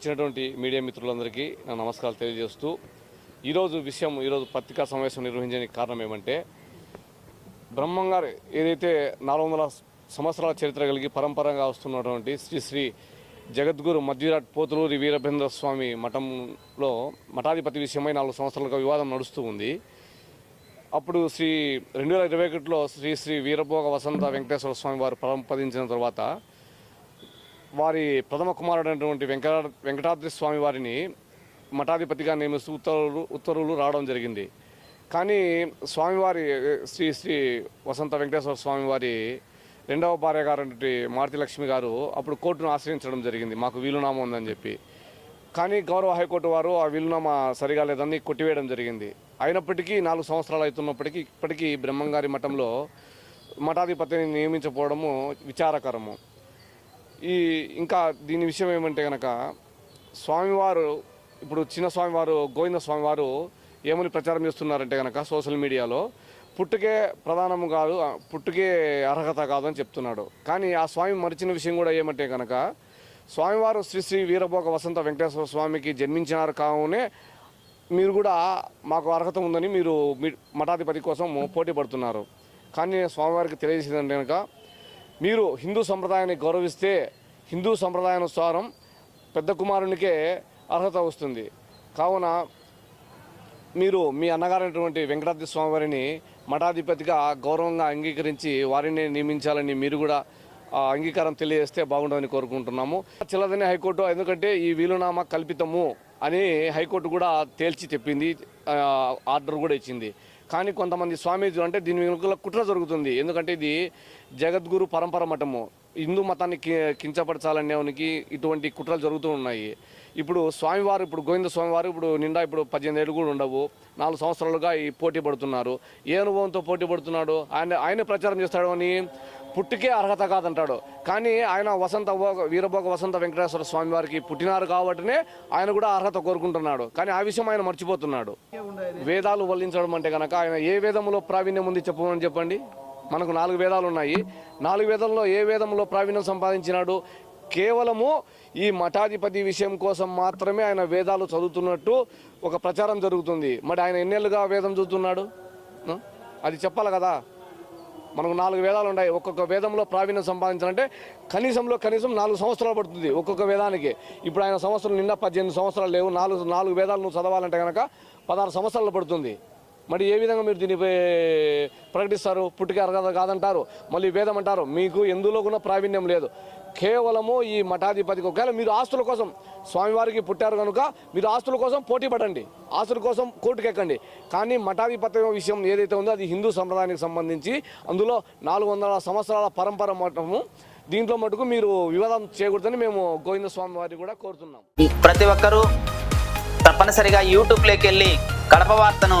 వచ్చినటువంటి మీడియా మిత్రులందరికీ నా నమస్కారాలు తెలియజేస్తూ ఈరోజు విషయం ఈరోజు పత్రికా సమావేశం నిర్వహించడానికి కారణం ఏమంటే బ్రహ్మంగారు ఏదైతే నాలుగు వందల సంవత్సరాల చరిత్ర కలిగి పరంపరంగా వస్తున్నటువంటి శ్రీ శ్రీ జగద్గురు మధ్యరాట్ పోతులూరి వీరభేంద్ర స్వామి మఠంలో మఠాధిపతి విషయమై నాలుగు సంవత్సరాలుగా వివాదం నడుస్తూ ఉంది. అప్పుడు శ్రీ రెండు వేల ఇరవై ఒకటిలో శ్రీ శ్రీ వీరభోగ వసంత వెంకటేశ్వర స్వామి వారు పరంపదించిన తర్వాత వారి ప్రథమ కుమారుడైనటువంటి వెంకట వెంకటాద్రి స్వామి వారిని మఠాధిపతిగా నియమిస్తూ ఉత్తర్వులు ఉత్తర్వులు రావడం జరిగింది. కానీ స్వామివారి శ్రీ శ్రీ వసంత వెంకటేశ్వర స్వామివారి రెండవ భార్య గారు మారుతి లక్ష్మి గారు అప్పుడు కోర్టును ఆశ్రయించడం జరిగింది. మాకు వీలునామా ఉందని చెప్పి. కానీ గౌరవ హైకోర్టు వారు ఆ వీలునామా సరిగా లేదని కొట్టివేయడం జరిగింది. అయినప్పటికీ నాలుగు సంవత్సరాలు అవుతున్నప్పటికీ ఇప్పటికీ బ్రహ్మంగారి మఠంలో మఠాధిపతిని నియమించకపోవడము విచారకరము. ఈ ఇంకా దీని విషయం ఏమంటే కనుక స్వామివారు ఇప్పుడు చిన్న స్వామివారు గోవింద స్వామివారు ఏమని ప్రచారం చేస్తున్నారంటే కనుక సోషల్ మీడియాలో పుట్టుకే ప్రధానము కాదు పుట్టుకే అర్హత కాదని చెప్తున్నాడు. కానీ ఆ స్వామి మరిచిన విషయం కూడా ఏమంటే కనుక స్వామివారు శ్రీ శ్రీ వీరభోగ వసంత వెంకటేశ్వర స్వామికి జన్మించినారు కావునే మీరు కూడా మాకు అర్హత ఉందని మీరు మఠాధిపతి కోసం పోటీ పడుతున్నారు. కానీ స్వామివారికి తెలియజేసిందంటే కనుక మీరు హిందూ సంప్రదాయాన్ని గౌరవిస్తే హిందూ సంప్రదాయానుసారం పెద్ద కుమారునికే అర్హత వస్తుంది. కావున మీరు మీ అన్నగారైనటువంటి వెంకటాద్రి స్వామి వారిని మఠాధిపతిగా గౌరవంగా అంగీకరించి వారిని నియమించాలని మీరు కూడా అంగీకారం తెలియజేస్తే బాగుంటుందని కోరుకుంటున్నాము. చిల్లదని హైకోర్టు ఎందుకంటే ఈ వీలునామా కల్పితము అని హైకోర్టు కూడా తేల్చి చెప్పింది ఆర్డర్ కూడా ఇచ్చింది. కానీ కొంతమంది స్వామీజీలు అంటే దీని వెనుకల కుట్ర జరుగుతుంది. ఎందుకంటే ఇది జగద్గురు పరంపర మఠము. హిందూ మతాన్ని కించపరచాలనేవానికి ఇటువంటి కుట్రలు జరుగుతూ ఉన్నాయి. ఇప్పుడు స్వామివారు ఇప్పుడు గోవింద స్వామివారు ఇప్పుడు నిండా ఇప్పుడు పద్దెనిమిది ఏళ్ళు కూడా ఉండవు. నాలుగు సంవత్సరాలుగా ఈ పోటీ పడుతున్నారు. ఏ అనుభవంతో పోటీ పడుతున్నాడు? ఆయన ఆయన ప్రచారం చేస్తాడు అని పుట్టికే అర్హత కాదంటాడు. కానీ ఆయన వసంత వీరభోగ వసంత వెంకటేశ్వర స్వామి వారికి పుట్టినారు కాబట్టినే ఆయన కూడా అర్హత కోరుకుంటున్నాడు. కానీ ఆ విషయం ఆయన మర్చిపోతున్నాడు. వేదాలు వల్లించడం అంటే కనుక ఆయన ఏ వేదంలో ప్రావీణ్యం ఉంది చెప్పమని చెప్పండి? మనకు నాలుగు వేదాలు ఉన్నాయి. నాలుగు వేదంలో ఏ వేదంలో ప్రావీణ్యం సంపాదించినాడు? కేవలము ఈ మఠాధిపతి విషయం కోసం మాత్రమే ఆయన వేదాలు చదువుతున్నట్టు ఒక ప్రచారం జరుగుతుంది. మరి ఆయన ఎన్నేళ్ళుగా వేదం చదువుతున్నాడు? అది చెప్పాలి కదా. మనకు నాలుగు వేదాలు ఉన్నాయి. ఒక్కొక్క వేదంలో ప్రావీణ్యం సంపాదించాలంటే కనీసంలో కనీసం నాలుగు సంవత్సరాలు పడుతుంది ఒక్కొక్క వేదానికి. ఇప్పుడు ఆయన సంవత్సరం నిన్న పద్దెనిమిది సంవత్సరాలు లేవు. నాలుగు నాలుగు వేదాలు నువ్వు చదవాలంటే కనుక పదహారు సంవత్సరాలు పడుతుంది. మరి ఏ విధంగా మీరు దీనిపై ప్రకటిస్తారు? పుట్టుక అర్హత కాదంటారు? మళ్ళీ వేదం అంటారు మీకు ఎందులో కూడా ప్రావీణ్యం లేదు. కేవలము ఈ మఠాధిపతికి ఒకవేళ మీరు ఆస్తుల కోసం స్వామివారికి పుట్టారు కనుక మీరు ఆస్తుల కోసం పోటీ పడండి. ఆస్తుల కోసం కోర్టుకెక్కండి కానీ మఠాధిపత్యం విషయం ఏదైతే ఉందో అది హిందూ సంప్రదాయానికి సంబంధించి అందులో నాలుగు వందల సంవత్సరాల పరంపర మఠము. దీంట్లో మటుకు మీరు వివాదం చేయకూడదని మేము గోవింద స్వామి వారిని కూడా కోరుతున్నాం. ప్రతి ఒక్కరూ తప్పనిసరిగా యూట్యూబ్లోకి వెళ్ళి కడప వార్తను